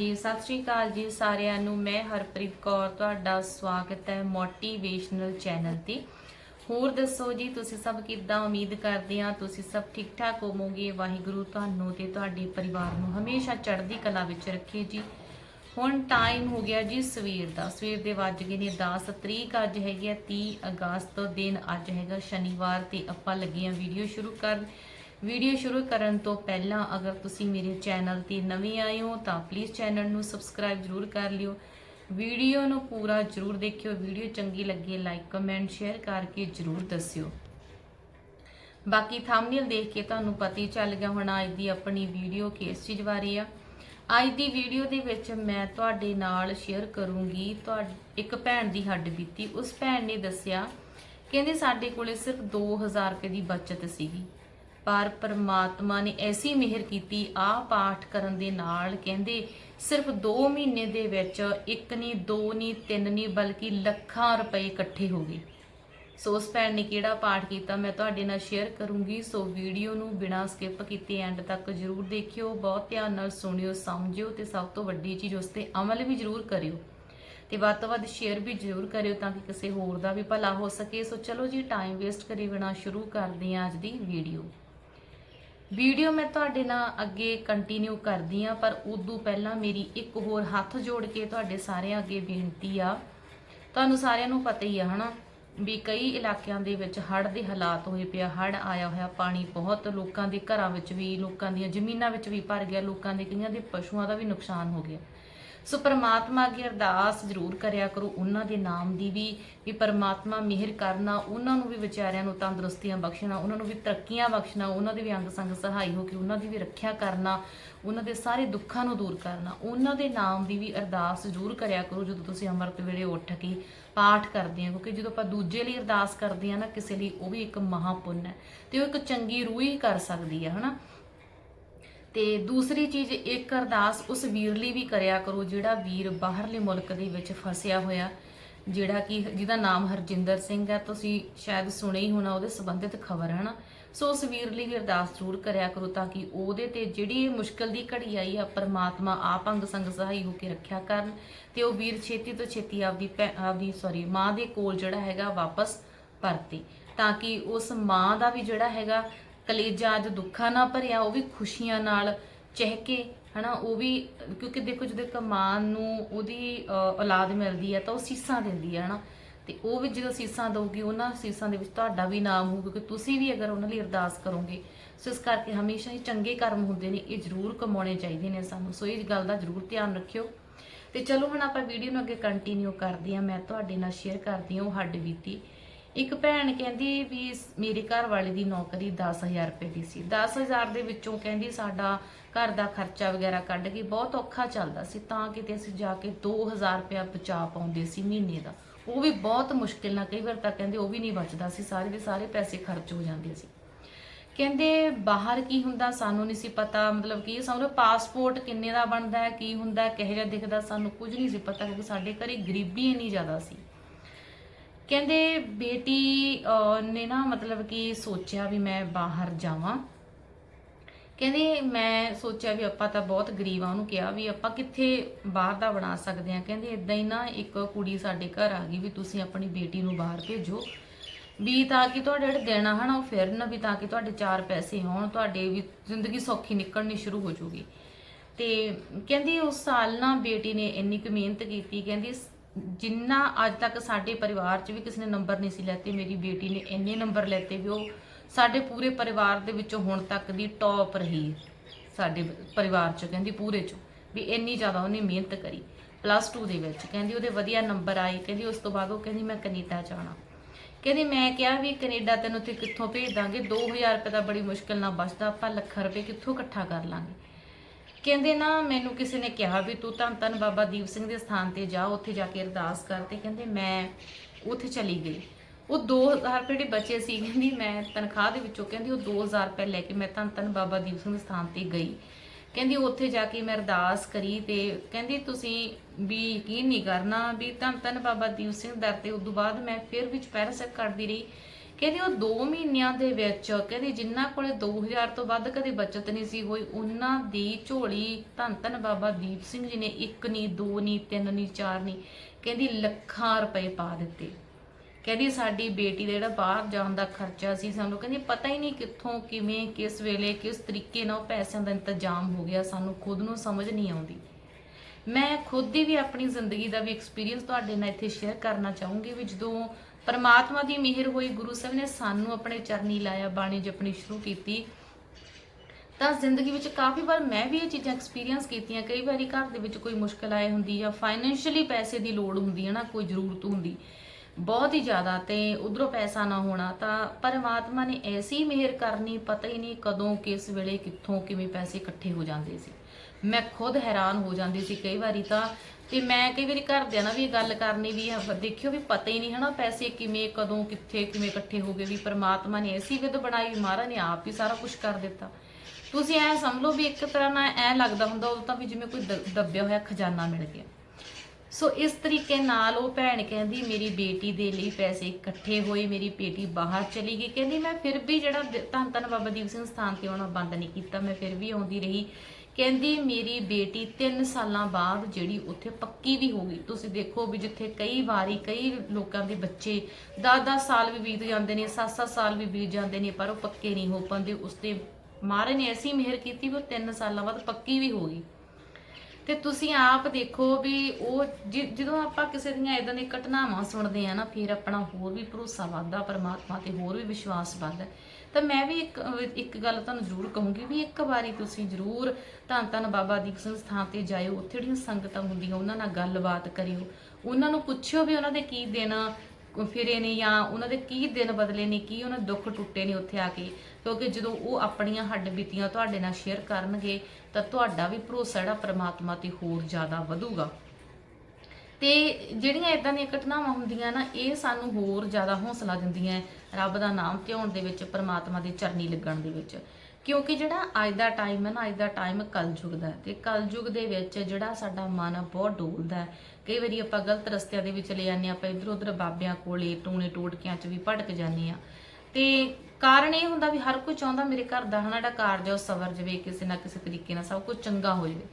ਜੀ, ਸਤਿ ਸ਼੍ਰੀ ਅਕਾਲ ਜੀ ਸਾਰਿਆਂ ਨੂੰ। ਮੈਂ ਹਰਪ੍ਰੀਤ ਕੌਰ, ਤੁਹਾਡਾ ਸਵਾਗਤ ਹੈ ਮੋਟੀਵੇਸ਼ਨਲ ਚੈਨਲ ਤੇ। ਹੋਰ ਦੱਸੋ ਜੀ, ਤੁਸੀਂ ਸਭ ਕਿੱਦਾਂ? ਉਮੀਦ ਕਰਦੇ ਆ ਤੁਸੀਂ ਸਭ ਠੀਕ ਠਾਕ ਹੋਵੋਗੇ। ਵਾਹਿਗੁਰੂ ਤੁਹਾਨੂੰ ਤੇ ਤੁਹਾਡੇ ਪਰਿਵਾਰ ਨੂੰ ਹਮੇਸ਼ਾ ਚੜ੍ਹਦੀ ਕਲਾ ਵਿੱਚ ਰੱਖੇ ਜੀ। ਹੁਣ ਟਾਈਮ ਹੋ ਗਿਆ ਜੀ ਸਵੇਰ ਦਾ। ਸਵੇਰ ਦੇ ਵੱਜ ਗਏ ਨੇ 10 ਤਰੀਕ ਅੱਜ ਹੈਗੀ ਆ 30 ਅਗਸਤ। ਦਿਨ ਅੱਜ ਹੈਗਾ ਸ਼ਨੀਵਾਰ ਤੇ ਆਪਾਂ ਲੱਗੇ ਆ ਵੀਡੀਓ ਸ਼ੁਰੂ ਕਰਨ। ਵੀਡੀਓ ਸ਼ੁਰੂ ਕਰਨ ਤੋਂ ਪਹਿਲਾਂ ਅਗਰ ਤੁਸੀਂ ਮੇਰੇ ਚੈਨਲ ਤੇ ਨਵੇਂ ਆਏ ਹੋ ਤਾਂ ਪਲੀਜ਼ ਚੈਨਲ ਨੂੰ ਸਬਸਕ੍ਰਾਈਬ ਜ਼ਰੂਰ ਕਰ ਲਿਓ। ਵੀਡੀਓ ਨੂੰ ਪੂਰਾ ਜ਼ਰੂਰ ਦੇਖਿਓ। ਵੀਡੀਓ ਚੰਗੀ ਲੱਗੇ ਲਾਈਕ ਕਮੈਂਟ ਸ਼ੇਅਰ ਕਰਕੇ ਜ਼ਰੂਰ ਦੱਸਿਓ। ਬਾਕੀ ਥੰਬਨੇਲ ਦੇਖ ਕੇ ਤੁਹਾਨੂੰ ਪਤਾ ਹੀ ਚੱਲ ਗਿਆ ਹੁਣ, ਅੱਜ ਦੀ ਆਪਣੀ ਵੀਡੀਓ ਕਿਸ ਚੀਜ਼ ਬਾਰੇ ਆ। ਅੱਜ ਦੀ ਵੀਡੀਓ ਦੇ ਵਿੱਚ ਮੈਂ ਤੁਹਾਡੇ ਨਾਲ ਸ਼ੇਅਰ ਕਰੂੰਗੀ। ਤੁਹਾਡੀ, ਇੱਕ ਭੈਣ ਦੀ ਹੱਡ ਬੀਤੀ। ਉਸ ਭੈਣ ਨੇ ਦੱਸਿਆ, ਕਹਿੰਦੇ ਸਾਡੇ ਕੋਲੇ ਸਿਰਫ 2000 ਰੁਪਏ ਦੀ ਬਚਤ ਸੀਗੀ। ਪਰ ਪਰਮਾਤਮਾ ਨੇ ਐਸੀ ਮਿਹਰ ਕੀਤੀ ਆ ਪਾਠ ਕਰਨ ਦੇ ਨਾਲ, ਕਹਿੰਦੇ, ਸਿਰਫ 2 ਮਹੀਨੇ ਦੇ ਵਿੱਚ ਇੱਕ ਨਹੀਂ ਦੋ ਨਹੀਂ ਤਿੰਨ ਨਹੀਂ ਬਲਕਿ ਲੱਖਾਂ ਰੁਪਏ ਇਕੱਠੇ ਹੋ ਗਏ। ਸੋ ਉਸ ਭੈਣ ਨੇ ਕਿਹੜਾ ਪਾਠ ਕੀਤਾ, ਮੈਂ ਤੁਹਾਡੇ ਨਾਲ ਸ਼ੇਅਰ ਕਰੂੰਗੀ। ਸੋ ਵੀਡੀਓ ਨੂੰ ਬਿਨਾਂ ਸਕਿਪ ਕੀਤੇ ਐਂਡ ਤੱਕ ਜਰੂਰ ਦੇਖਿਓ, ਬਹੁਤ ਧਿਆਨ ਨਾਲ ਸੁਣਿਓ, ਸਮਝਿਓ ਤੇ ਸਭ ਤੋਂ ਵੱਡੀ ਚੀਜ਼ ਉਸ ਤੇ ਅਮਲ ਵੀ ਜਰੂਰ ਕਰਿਓ। ਤੇ ਵੱਧ ਤੋਂ ਵੱਧ ਸ਼ੇਅਰ ਵੀ ਜਰੂਰ ਕਰਿਓ ਤਾਂ ਕਿ ਕਿਸੇ ਹੋਰ ਦਾ ਵੀ ਭਲਾ ਹੋ ਸਕੇ। ਸੋ ਚਲੋ ਜੀ ਟਾਈਮ ਵੇਸਟ ਕਰੀ ਬਿਨਾਂ ਸ਼ੁਰੂ ਕਰਦੇ ਹਾਂ ਅੱਜ ਦੀ ਵੀਡੀਓ ਵੀਡੀਓ ਮੈਂ ਤੁਹਾਡੇ ਨਾਲ ਅੱਗੇ ਕੰਟੀਨਿਊ ਕਰਦੀ ਆ ਪਰ ਉਦੋਂ ਪਹਿਲਾਂ ਮੇਰੀ ਇੱਕ ਹੋਰ ਹੱਥ ਜੋੜ ਕੇ ਤੁਹਾਡੇ ਸਾਰਿਆਂ ਅੱਗੇ ਬੇਨਤੀ ਆ। ਤੁਹਾਨੂੰ ਸਾਰਿਆਂ ਨੂੰ ਪਤਾ ਹੀ ਆ, ਹਨਾ, ਵੀ ਕਈ ਇਲਾਕਿਆਂ ਦੇ ਵਿੱਚ ਹੜ੍ਹ ਦੇ ਹਾਲਾਤ ਹੋਏ ਪਿਆ ਹੜ੍ਹ ਆਇਆ ਹੋਇਆ, ਪਾਣੀ ਬਹੁਤ ਲੋਕਾਂ ਦੇ ਘਰਾਂ ਵਿੱਚ ਵੀ, ਲੋਕਾਂ ਦੀਆਂ ਜ਼ਮੀਨਾਂ ਵਿੱਚ ਵੀ ਭਰ ਗਿਆ, ਲੋਕਾਂ ਦੇ ਕਈਆਂ ਦੇ ਪਸ਼ੂਆਂ ਦਾ ਵੀ ਨੁਕਸਾਨ ਹੋ ਗਿਆ। ਸੋ ਪਰਮਾਤਮਾ ਅੱਗੇ ਅਰਦਾਸ ਜ਼ਰੂਰ ਕਰਿਆ ਕਰੋ ਉਹਨਾਂ ਦੇ ਨਾਮ ਦੀ ਵੀ ਵੀ ਪਰਮਾਤਮਾ ਮਿਹਰ ਕਰਨਾ, ਉਹਨਾਂ ਨੂੰ ਵੀ ਵਿਚਾਰਿਆਂ ਨੂੰ ਤੰਦਰੁਸਤੀਆਂ ਬਖਸ਼ਣਾ, ਉਹਨਾਂ ਨੂੰ ਵੀ ਤਰੱਕੀਆਂ ਬਖਸ਼ਣਾ, ਉਹਨਾਂ ਦੇ ਵੀ ਅੰਗ ਸੰਗ ਸਹਾਈ ਹੋ ਕੇ ਉਹਨਾਂ ਦੀ ਵੀ ਰੱਖਿਆ ਕਰਨਾ, ਉਹਨਾਂ ਦੇ ਸਾਰੇ ਦੁੱਖਾਂ ਨੂੰ ਦੂਰ ਕਰਨਾ, ਉਹਨਾਂ ਦੇ ਨਾਮ ਦੀ ਵੀ ਅਰਦਾਸ ਜ਼ਰੂਰ ਕਰਿਆ ਕਰੋ ਜਦੋਂ ਤੁਸੀਂ ਅੰਮ੍ਰਿਤ ਵੇਲੇ ਉੱਠ ਕੇ ਪਾਠ ਕਰਦੇ ਆ ਕਿਉਂਕਿ ਜਦੋਂ ਆਪਾਂ ਦੂਜੇ ਲਈ ਅਰਦਾਸ ਕਰਦੇ ਆ ਨਾ, ਕਿਸੇ ਲਈ ਉਹ ਵੀ ਇੱਕ ਮਹਾਪੁੰਨ ਹੈ ਤੇ ਉਹ ਇੱਕ ਚੰਗੀ ਰੂਹ ਹੀ ਕਰ ਸਕਦੀ ਹੈ, ਹਨਾ? ਤੇ ਦੂਸਰੀ ਚੀਜ਼ ਇੱਕ ਅਰਦਾਸ ਉਸ ਵੀਰ ਲਈ ਵੀ ਕਰਿਆ ਕਰੋ, ਜਿਹੜਾ ਵੀਰ ਬਾਹਰਲੇ ਮੁਲਕ ਦੇ ਵਿੱਚ ਫਸਿਆ ਹੋਇਆ, ਜਿਹੜਾ ਕਿ ਜਿਹਦਾ ਨਾਮ ਹਰਜਿੰਦਰ ਸਿੰਘ ਹੈ, ਤੁਸੀਂ ਸ਼ਾਇਦ ਸੁਣੇ ਹੀ ਹੋਣਾ ਉਹਦੇ ਸੰਬੰਧਿਤ ਖਬਰ ਹੈ ਨਾ ਸੋ ਉਸ ਵੀਰ ਲਈ ਵੀ ਅਰਦਾਸ ਜ਼ਰੂਰ ਕਰਿਆ ਕਰੋ ਤਾਂ ਕਿ ਉਹਦੇ ਤੇ ਜਿਹੜੀ ਇਹ ਮੁਸ਼ਕਲ ਦੀ ਘੜੀ ਆਈ ਆ, ਪਰਮਾਤਮਾ ਆਪ ਅੰਗ ਸੰਗ ਸਹਾਈ ਹੋ ਕੇ ਰੱਖਿਆ ਕਰਨ ਤੇ ਉਹ ਵੀਰ ਛੇਤੀ ਤੋਂ ਛੇਤੀ ਆਪਦੀ ਭੈ- ਆਪਦੀ ਸੌਰੀ ਮਾਂ ਦੇ ਕੋਲ ਜਿਹੜਾ ਹੈਗਾ ਵਾਪਸ ਪਰਤੇ, ਤਾਂ ਕਿ ਉਸ ਮਾਂ ਦਾ ਵੀ ਜਿਹੜਾ ਹੈਗਾ ਕਲੇਜਾ ਅੱਜ ਦੁੱਖਾਂ ਨਾਲ ਭਰਿਆ, ਉਹ ਵੀ ਖੁਸ਼ੀਆਂ ਨਾਲ ਚਹਿਕੇ, ਹਨਾ, ਉਹ ਵੀ, ਕਿਉਂਕਿ ਦੇਖੋ ਜਦੋਂ ਕਮਾਨ ਨੂੰ ਉਹਦੀ ਔਲਾਦ ਮਿਲਦੀ ਹੈ ਤਾਂ ਉਹ ਸੀਸਾਂ ਦਿੰਦੀ ਹੈ, ਹਨਾ। ਤੇ ਉਹ ਵੀ ਜਦੋਂ ਸੀਸਾਂ ਦਊਗੀ, ਉਹਨਾਂ ਸੀਸਾਂ ਦੇ ਵਿੱਚ ਤੁਹਾਡਾ ਵੀ ਨਾਮ ਹੋਊਗਾ ਕਿ ਤੁਸੀਂ ਵੀ ਅਗਰ ਉਹਨਾਂ ਲਈ ਅਰਦਾਸ ਕਰੋਗੇ। ਸੋ ਇਸ ਕਰਕੇ ਹਮੇਸ਼ਾ ਹੀ ਚੰਗੇ ਕਰਮ ਹੁੰਦੇ ਨੇ, ਇਹ ਜ਼ਰੂਰ ਕਮਾਉਣੇ ਚਾਹੀਦੇ ਨੇ ਸਾਨੂੰ। ਸੋ ਇਹ ਗੱਲ ਦਾ ਜ਼ਰੂਰ ਧਿਆਨ ਰੱਖਿਓ। ਤੇ ਚਲੋ ਹੁਣ ਆਪਾਂ ਵੀਡੀਓ ਨੂੰ ਅੱਗੇ ਕੰਟੀਨਿਊ ਕਰਦੇ ਹਾਂ। ਮੈਂ ਤੁਹਾਡੇ ਨਾਲ ਸ਼ੇਅਰ ਕਰਦੀ ਹਾਂ ਉਹ ਹੱਡ ਬੀਤੀ। ਇੱਕ ਭੈਣ ਕਹਿੰਦੀ ਵੀ ਸ- ਮੇਰੇ ਘਰ ਵਾਲੇ ਦੀ ਨੌਕਰੀ 10000 ਰੁਪਏ ਦੀ ਸੀ। 10000 ਦੇ ਵਿੱਚੋਂ ਕਹਿੰਦੀ ਸਾਡਾ ਘਰ ਦਾ ਖਰਚਾ ਵਗੈਰਾ ਕੱਢ ਕੇ ਬਹੁਤ ਔਖਾ ਚੱਲਦਾ ਸੀ, ਤਾਂ ਕਿਤੇ ਅਸੀਂ ਜਾ ਕੇ 2000 ਰੁਪਏ ਬਚਾ ਪਾਉਂਦੇ ਸੀ ਮਹੀਨੇ ਦਾ। ਉਹ ਵੀ ਬਹੁਤ ਮੁਸ਼ਕਿਲ ਨਾਲ ਕਈ ਵਾਰ ਤਾਂ ਕਹਿੰਦੇ ਉਹ ਵੀ ਨਹੀਂ ਬਚਦਾ ਸੀ, ਸਾਰੇ ਦੇ ਸਾਰੇ ਪੈਸੇ ਖਰਚ ਹੋ ਜਾਂਦੇ ਸੀ। ਕਹਿੰਦੇ ਬਾਹਰ ਕੀ ਹੁੰਦਾ ਸਾਨੂੰ ਨਹੀਂ ਸੀ ਪਤਾ, ਮਤਲਬ ਕਿ ਸਾਨੂੰ ਪਾਸਪੋਰਟ ਕਿੰਨੇ ਦਾ ਬਣਦਾ ਹੈ ਕੀ ਹੁੰਦਾ, ਕਿਹੋ ਜਿਹਾ ਦਿਖਦਾ ਸਾਨੂੰ ਕੁਝ ਨਹੀਂ ਸੀ ਪਤਾ ਕਿਉਂਕਿ ਸਾਡੇ ਘਰੇ ਗਰੀਬੀ ਇੰਨੀ ਜ਼ਿਆਦਾ ਸੀ। ਕਹਿੰਦੇ ਬੇਟੀ ਨੇ ਨਾ ਮਤਲਬ ਕਿ ਸੋਚਿਆ ਵੀ ਮੈਂ ਬਾਹਰ ਜਾਵਾਂ। ਕਹਿੰਦੇ ਮੈਂ ਸੋਚਿਆ ਵੀ ਆਪਾਂ ਤਾਂ ਬਹੁਤ ਗਰੀਬ ਆ, ਉਹਨੂੰ ਕਿਹਾ ਵੀ ਆਪਾਂ ਕਿੱਥੇ ਬਾਹਰ ਦਾ ਬਣਾ ਸਕਦੇ ਆ। ਕਹਿੰਦੇ ਇਦਾਂ ਹੀ ਨਾ ਇੱਕ ਕੁੜੀ ਸਾਡੇ ਘਰ ਆ ਗਈ ਵੀ ਤੁਸੀਂ ਆਪਣੀ ਬੇਟੀ ਨੂੰ ਬਾਹਰ ਭੇਜੋ। ਵੀ ਤਾਂ ਕਿ ਤੁਹਾਡੇ ਜਿਹੜੇ ਦਿਨ ਆ ਹਨਾ, ਉਹ ਫਿਰਨ, ਵੀ ਤਾਂ ਕਿ ਤੁਹਾਡੇ ਚਾਰ ਪੈਸੇ ਹੋਣ, ਤੁਹਾਡੇ ਵੀ ਜ਼ਿੰਦਗੀ ਸੌਖੀ ਨਿਕਲਣੀ ਸ਼ੁਰੂ ਹੋ ਜੂਗੀ। ਤੇ ਕਹਿੰਦੀ ਉਸ ਸਾਲ ਨਾ ਬੇਟੀ ਨੇ ਇੰਨੀ ਕੁ ਮਿਹਨਤ ਕੀਤੀ, ਕਹਿੰਦੀ ਜਿੰਨਾ ਅੱਜ ਤੱਕ ਸਾਡੇ ਪਰਿਵਾਰ 'ਚ ਵੀ ਕਿਸੇ ਨੇ ਨੰਬਰ ਨਹੀਂ ਸੀ ਲੈਤੇ, ਮੇਰੀ ਬੇਟੀ ਨੇ ਇੰਨੇ ਨੰਬਰ ਲੈਤੇ ਵੀ ਉਹ ਸਾਡੇ ਪੂਰੇ ਪਰਿਵਾਰ ਦੇ ਵਿੱਚੋਂ ਹੁਣ ਤੱਕ ਦੀ ਟੌਪ ਰਹੀ ਸਾਡੇ ਪਰਿਵਾਰ 'ਚ, ਕਹਿੰਦੀ ਪੂਰੇ 'ਚ, ਵੀ ਇੰਨੀ ਜ਼ਿਆਦਾ ਉਹਨੇ ਮਿਹਨਤ ਕਰੀ। ਪਲੱਸ 2 ਦੇ ਵਿੱਚ, ਕਹਿੰਦੀ ਉਹਦੇ ਵਧੀਆ ਨੰਬਰ ਆਏ, ਕਹਿੰਦੀ ਉਸ ਤੋਂ ਬਾਅਦ ਉਹ ਕਹਿੰਦੀ ਮੈਂ ਕੈਨੇਡਾ ਜਾਣਾ। ਕਹਿੰਦੀ ਮੈਂ ਕਿਹਾ ਵੀ ਕੈਨੇਡਾ ਤੈਨੂੰ ਤੇ ਕਿੱਥੋਂ ਭੇਜ ਦਾਂਗੇ 2000 ਰੁਪਏ ਦਾ ਬੜੀ ਮੁਸ਼ਕਿਲ ਨਾਲ ਬਚਦਾ, ਆਪਾਂ ਲੱਖ ਰੁਪਏ ਕਿੱਥੋਂ ਇਕੱਠਾ ਕਰ ਲਾਂਗੇ। ਕਹਿੰਦੇ ਨਾ, ਮੈਨੂੰ ਕਿਸੇ ਨੇ ਕਿਹਾ ਵੀ ਤੂੰ ਤਾਂ ਧੰਨ ਬਾਬਾ ਦੀਪ ਸਿੰਘ ਦੇ ਸਥਾਨ ਤੇ ਜਾ, ਉੱਥੇ ਜਾ ਕੇ ਅਰਦਾਸ ਕਰ ਤੇ ਕਹਿੰਦੇ ਮੈਂ ਉੱਥੇ ਚਲੀ ਗਈ। ਉਹ 2000 ਰੁਪਏ ਜਿਹੜੇ ਬਚੇ ਸੀ, ਕਹਿੰਦੀ ਮੈਂ ਤਨਖਾਹ ਦੇ ਵਿੱਚੋਂ, ਕਹਿੰਦੀ ਉਹ 2000 ਰੁਪਏ ਲੈ ਕੇ ਮੈਂ ਧੰਨ ਧੰਨ ਬਾਬਾ ਦੀਪ ਸਿੰਘ ਦੇ ਸਥਾਨ ਤੇ ਗਈ। ਕਹਿੰਦੀ ਉੱਥੇ ਜਾ ਕੇ ਮੈਂ ਅਰਦਾਸ ਕਰੀ ਤੇ ਕਹਿੰਦੀ ਤੁਸੀਂ ਵੀ ਯਕੀਨ ਨਹੀਂ ਕਰਨਾ ਵੀ ਧੰਨ ਧੰਨ ਬਾਬਾ ਦੀਪ ਸਿੰਘ ਦਰ ਤੇ, ਉਦੋਂ ਬਾਅਦ ਮੈਂ ਫਿਰ ਵੀ ਚੁਪਹਿਰਾ ਸਾਹਿਬ ਕਰਦੀ ਰਹੀ। ਕਹਿੰਦੀ ਉਹ 2 ਮਹੀਨਿਆਂ ਦੇ ਵਿੱਚ, ਕਹਿੰਦੀ ਜਿਨ੍ਹਾਂ ਕੋਲੇ 2000 ਤੋਂ ਵੱਧ ਕਦੇ ਬਚਤ ਨਹੀਂ ਸੀ ਹੋਈ, ਉਹਨਾਂ ਦੀ ਝੋਲੀ ਧੰਨ ਧੰਨ ਬਾਬਾ ਦੀਪ ਸਿੰਘ ਜੀ ਨੇ ਇੱਕ ਨਹੀਂ ਦੋ ਨਹੀਂ ਤਿੰਨ ਨਹੀਂ ਚਾਰ ਨਹੀਂ ਕਹਿੰਦੀ ਲੱਖਾਂ ਰੁਪਏ ਪਾ ਦਿੱਤੇ। ਕਹਿੰਦੀ ਸਾਡੀ ਬੇਟੀ ਦਾ ਜਿਹੜਾ ਬਾਹਰ ਜਾਣ ਦਾ ਖਰਚਾ ਸੀ ਸਾਨੂੰ, ਕਹਿੰਦੀ ਪਤਾ ਹੀ ਨਹੀਂ ਕਿੱਥੋਂ, ਕਿਵੇਂ, ਕਿਸ ਵੇਲੇ, ਕਿਸ ਤਰੀਕੇ ਨਾਲ ਪੈਸਿਆਂ ਦਾ ਇੰਤਜ਼ਾਮ ਹੋ ਗਿਆ, ਸਾਨੂੰ ਖੁਦ ਨੂੰ ਸਮਝ ਨਹੀਂ ਆਉਂਦੀ। ਮੈਂ ਖੁਦ ਦੀ ਵੀ ਆਪਣੀ ਜ਼ਿੰਦਗੀ ਦਾ ਵੀ ਐਕਸਪੀਰੀਅੰਸ ਤੁਹਾਡੇ ਨਾਲ ਇੱਥੇ ਸ਼ੇਅਰ ਕਰਨਾ ਚਾਹੂੰਗੀ ਵੀ ਜਦੋਂ ਪਰਮਾਤਮਾ ਦੀ ਮਿਹਰ ਹੋਈ ਗੁਰੂ ਸਾਹਿਬ ਨੇ ਸਾਨੂੰ ਆਪਣੇ ਚਰਨੀ ਲਾਇਆ, ਬਾਣੀ ਜਪਣੀ ਸ਼ੁਰੂ ਕੀਤੀ। ਤਾਂ ਜ਼ਿੰਦਗੀ ਵਿੱਚ ਕਾਫੀ ਵਾਰ ਮੈਂ ਵੀ ਇਹ ਚੀਜ਼ਾਂ ਐਕਸਪੀਰੀਅੰਸ ਕੀਤੀਆਂ। ਕਈ ਵਾਰੀ ਘਰ ਦੇ ਵਿੱਚ ਕੋਈ ਮੁਸ਼ਕਲ ਆਏ ਹੁੰਦੀ ਜਾਂ ਫਾਈਨੈਂਸ਼ੀਅਲੀ ਪੈਸੇ ਦੀ ਲੋੜ ਹੁੰਦੀ ਹੈ ਨਾ, ਕੋਈ ਜ਼ਰੂਰਤ ਹੁੰਦੀ, ਬਹੁਤ ਹੀ ਜ਼ਿਆਦਾ ਤੇ ਉਧਰੋਂ ਪੈਸਾ ਨਾ ਹੋਣਾ। ਤਾਂ ਪਰਮਾਤਮਾ ਨੇ ਐਸੀ ਮਿਹਰ ਕਰਨੀ, ਪਤਾ ਹੀ ਨਹੀਂ ਕਦੋਂ, ਕਿਸ ਵੇਲੇ, ਕਿੱਥੋਂ, ਕਿਵੇਂ ਪੈਸੇ ਇਕੱਠੇ ਹੋ ਜਾਂਦੇ ਸੀ। ਮੈਂ ਖੁਦ ਹੈਰਾਨ ਹੋ ਜਾਂਦੀ ਸੀ ਕਈ ਵਾਰੀ ਤਾਂ ਤੇ ਮੈਂ ਕਈ ਵਾਰੀ ਘਰਦਿਆਂ ਨਾਲ ਵੀ ਗੱਲ ਕਰਨੀ ਵੀ ਦੇਖਿਓ ਵੀ ਪਤਾ ਹੀ ਨਹੀਂ ਹਨਾ ਪੈਸੇ ਕਿਵੇਂ, ਕਦੋਂ, ਕਿੱਥੇ, ਕਿਵੇਂ ਇਕੱਠੇ ਹੋ ਗਏ ਵੀ ਪ੍ਰਮਾਤਮਾ ਨੇ ਐਸੀ ਵਿਧ ਬਣਾਈ, ਮਹਾਰਾਜ ਨੇ ਆਪ ਹੀ ਸਾਰਾ ਕੁਝ ਕਰ ਦਿੱਤਾ। ਤੁਸੀਂ ਐ ਸਮਝ ਲਓ ਵੀ ਇੱਕ ਤਰ੍ਹਾਂ ਨਾਲ ਐ ਲੱਗਦਾ ਹੁੰਦਾ ਉਦੋਂ ਤਾਂ ਵੀ ਜਿਵੇਂ ਕੋਈ ਦ- ਦੱਬਿਆ ਹੋਇਆ ਖਜ਼ਾਨਾ ਮਿਲ ਗਿਆ। ਸੋ ਇਸ ਤਰੀਕੇ ਨਾਲ ਉਹ ਭੈਣ ਕਹਿੰਦੀ, ਮੇਰੀ ਬੇਟੀ ਦੇ ਲਈ ਪੈਸੇ ਇਕੱਠੇ ਹੋਏ, ਮੇਰੀ ਬੇਟੀ ਬਾਹਰ ਚਲੀ ਗਈ। ਕਹਿੰਦੀ, ਮੈਂ ਫਿਰ ਵੀ ਜਿਹੜਾ ਧੰਨ ਧੰਨ ਬਾਬਾ ਦੀਪ ਸਿੰਘ ਸਥਾਨ ਤੇ ਆਉਣਾ ਬੰਦ ਨਹੀਂ ਕੀਤਾ, ਮੈਂ ਫਿਰ ਵੀ ਆਉਂਦੀ ਰਹੀ। ਕਹਿੰਦੀ, ਮੇਰੀ ਬੇਟੀ 3 ਸਾਲਾਂ ਬਾਅਦ ਜਿਹੜੀ ਉੱਥੇ ਪੱਕੀ ਵੀ ਹੋ ਗਈ। ਤੁਸੀਂ ਦੇਖੋ ਵੀ ਜਿੱਥੇ ਕਈ ਵਾਰੀ ਕਈ ਲੋਕਾਂ ਦੇ ਬੱਚੇ 10-10 ਸਾਲ ਵੀ ਬੀਤ ਜਾਂਦੇ ਨੇ 7-7 ਸਾਲ ਵੀ ਬੀਤ ਜਾਂਦੇ ਨੇ, ਪਰ ਉਹ ਪੱਕੇ ਨਹੀਂ ਹੋ ਪਾਉਂਦੇ। ਉਸ ਤੇ ਮਹਾਰਾਜ ਨੇ ਐਸੀ ਮਿਹਰ ਕੀਤੀ ਵੀ ਉਹ 3 ਸਾਲਾਂ ਬਾਅਦ ਪੱਕੀ ਵੀ ਹੋ ਗਈ। ਤੇ ਤੁਸੀਂ ਆਪ ਦੇਖੋ ਵੀ ਉਹ ਜਿ- ਜਦੋਂ ਆਪਾਂ ਕਿਸੇ ਦੀਆਂ ਇਦਾਂ ਦੀਆਂ ਘਟਨਾਵਾਂ ਸੁਣਦੇ ਆ ਨਾ, ਫਿਰ ਆਪਣਾ ਹੋਰ ਵੀ ਭਰੋਸਾ ਵੱਧਦਾ, ਪਰਮਾਤਮਾ ਤੇ ਹੋਰ ਵੀ ਵਿਸ਼ਵਾਸ ਵੱਧਦਾ ਤਾਂ ਮੈਂ ਵੀ ਇੱਕ ਇੱਕ ਗੱਲ ਤੁਹਾਨੂੰ ਜ਼ਰੂਰ ਕਹੂੰਗੀ ਵੀ ਇੱਕ ਵਾਰੀ ਤੁਸੀਂ ਜ਼ਰੂਰ ਧੰਨ ਧੰਨ ਬਾਬਾ ਦੀਪ ਸਿੰਘ ਸਥਾਨ ਤੇ ਜਾਇਓ। ਉੱਥੇ ਜਿਹੜੀਆਂ ਸੰਗਤਾਂ ਹੁੰਦੀਆਂ, ਉਹਨਾਂ ਨਾਲ ਗੱਲਬਾਤ ਕਰਿਓ। ਉਹਨਾਂ ਨੂੰ ਪੁੱਛਿਓ ਵੀ ਉਹਨਾਂ ਦੇ ਕੀ ਦਿਨ ਫਿਰੇ ਨੇ ਜਾਂ ਉਹਨਾਂ ਦੇ ਕੀ ਦਿਨ ਬਦਲੇ ਨੇ, ਕੀ ਉਹਨਾਂ ਦੇ ਦੁੱਖ ਟੁੱਟੇ ਨੇ ਉੱਥੇ ਆ ਕੇ। ਕਿਉਂਕਿ ਜਦੋਂ ਉਹ ਆਪਣੀਆਂ ਹੱਡ ਬੀਤੀਆਂ ਤੁਹਾਡੇ ਨਾਲ ਸ਼ੇਅਰ ਕਰਨਗੇ, ਤਾਂ ਤੁਹਾਡਾ ਵੀ ਭਰੋਸਾ ਜਿਹੜਾ ਪ੍ਰਮਾਤਮਾ ਤੇ ਹੋਰ ਜ਼ਿਆਦਾ ਵਧੂਗਾ। ਤੇ ਜਿਹੜੀਆਂ ਇਦਾਂ ਦੀਆਂ ਘਟਨਾਵਾਂ ਹੁੰਦੀਆਂ ਨਾ, ਇਹ ਸਾਨੂੰ ਹੋਰ ਜ਼ਿਆਦਾ ਹੌਸਲਾ ਦਿੰਦੀਆਂ ਰੱਬ ਦਾ ਨਾਮ ਧਿਆਉਣ ਦੇ ਵਿੱਚ, ਪ੍ਰਮਾਤਮਾ ਦੇ ਚਰਨੀ ਲੱਗਣ ਦੇ ਵਿੱਚ। ਕਿਉਂਕਿ ਜਿਹੜਾ ਅੱਜ ਦਾ ਟਾਈਮ ਹੈ ਨਾ, ਅੱਜ ਦਾ ਟਾਈਮ ਕਲਯੁਗ ਦਾ ਹੈ ਤੇ ਕਲਯੁਗ ਦੇ ਵਿੱਚ ਜਿਹੜਾ ਸਾਡਾ ਮਨ ਬਹੁਤ ਡੋਲਦਾ ਹੈ। ਕਈ ਵਾਰੀ ਆਪਾਂ ਗਲਤ ਰਸਤਿਆਂ ਦੇ ਵਿੱਚ ਚਲੇ ਜਾਂਦੇ ਹਾਂ, ਆਪਾਂ ਇਧਰ ਉਧਰ ਬਾਬਿਆਂ ਕੋਲੇ, ਟੂਣੇ ਟੋਟਕਿਆਂ 'ਚ ਵੀ ਭਟਕ ਜਾਂਦੇ ਆ ਤੇ ਕਾਰਨ ਇਹ ਹੁੰਦਾ ਵੀ ਹਰ ਕੋਈ ਚਾਹੁੰਦਾ ਮੇਰੇ ਘਰ ਦਾ ਹਨਾ ਜਿਹੜਾ ਕਾਰਜ ਉਹ ਸਵਰ ਜਾਵੇ, ਕਿਸੇ ਨਾ ਕਿਸੇ ਤਰੀਕੇ ਨਾਲ ਸਭ ਕੁਝ ਚੰਗਾ ਹੋ ਜਾਵੇ।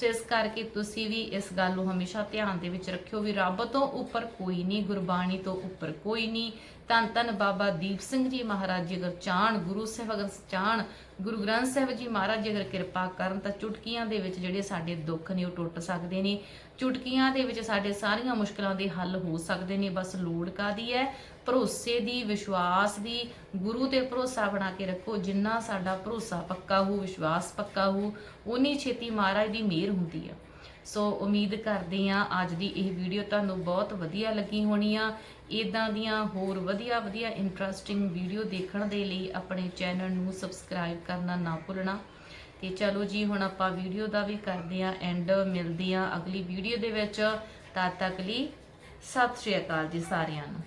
ਸੋ ਇਸ ਕਰਕੇ ਤੁਸੀਂ ਵੀ ਇਸ ਗੱਲ ਨੂੰ ਹਮੇਸ਼ਾ ਧਿਆਨ ਦੇ ਵਿੱਚ ਰੱਖਿਓ ਵੀ ਰੱਬ ਤੋਂ ਉੱਪਰ ਕੋਈ ਨਹੀਂ, ਗੁਰਬਾਣੀ ਤੋਂ ਉੱਪਰ ਕੋਈ ਨਹੀਂ। ਧੰਨ ਧੰਨ ਬਾਬਾ ਦੀਪ ਸਿੰਘ ਜੀ ਮਹਾਰਾਜ ਜੀ, ਅਗਰ ਚਾਹਣ ਗੁਰੂ ਸਾਹਿਬ, ਅਗਰ ਚਾਹਣ ਗੁਰੂ ਗ੍ਰੰਥ ਸਾਹਿਬ ਜੀ ਮਹਾਰਾਜ ਜੀ ਅਗਰ ਕਿਰਪਾ ਕਰਨ ਤਾਂ ਚੁਟਕੀਆਂ ਦੇ ਵਿੱਚ ਜਿਹੜੇ ਸਾਡੇ ਦੁੱਖ ਨੇ ਉਹ ਟੁੱਟ ਸਕਦੇ ਨੇ। ਚੁਟਕੀਆਂ ਦੇ ਵਿੱਚ ਸਾਡੇ ਸਾਰੀਆਂ ਮੁਸ਼ਕਲਾਂ ਦੇ ਹੱਲ ਹੋ ਸਕਦੇ ਨੇ, ਬਸ ਲੋੜ ਕਾਦੀ ਹੈ? ਭਰੋਸੇ ਦੀ, ਵਿਸ਼ਵਾਸ ਦੀ, ਗੁਰੂ ਤੇ ਭਰੋਸਾ ਬਣਾ ਕੇ ਰੱਖੋ, ਜਿੰਨਾ ਸਾਡਾ ਭਰੋਸਾ ਪੱਕਾ ਹੋ ਵਿਸ਼ਵਾਸ ਪੱਕਾ ਹੋ ਉਨੀ ਛੇਤੀ ਮਹਾਰਾਜ ਦੀ ਮਿਹਰ ਹੁੰਦੀ ਆ। ਸੋ ਉਮੀਦ ਕਰਦੇ ਆ ਅੱਜ ਦੀ ਇਹ ਵੀਡੀਓ ਤੁਹਾਨੂੰ ਬਹੁਤ ਵਧੀਆ ਲੱਗੀ ਹੋਣੀ ਆ। ਇਦਾਂ ਦੀਆਂ ਹੋਰ ਵਧੀਆ ਵਧੀਆ ਇੰਟਰਸਟਿੰਗ ਵੀਡੀਓ ਦੇਖਣ ਦੇ ਲਈ ਆਪਣੇ ਚੈਨਲ ਨੂੰ ਸਬਸਕ੍ਰਾਈਬ ਕਰਨਾ ਨਾ ਭੁੱਲਣਾ। ਤੇ ਚਲੋ ਜੀ, ਹੁਣ ਆਪਾਂ ਵੀਡੀਓ ਦਾ ਵੀ ਕਰਦੇ ਆ ਐਂਡ ਮਿਲਦੇ ਆ ਅਗਲੀ ਵੀਡੀਓ ਦੇ ਵਿੱਚ। ਤਦ ਤੱਕ ਲਈ ਸਤਿ ਸ਼੍ਰੀ ਅਕਾਲ ਜੀ ਸਾਰਿਆਂ ਨੂੰ।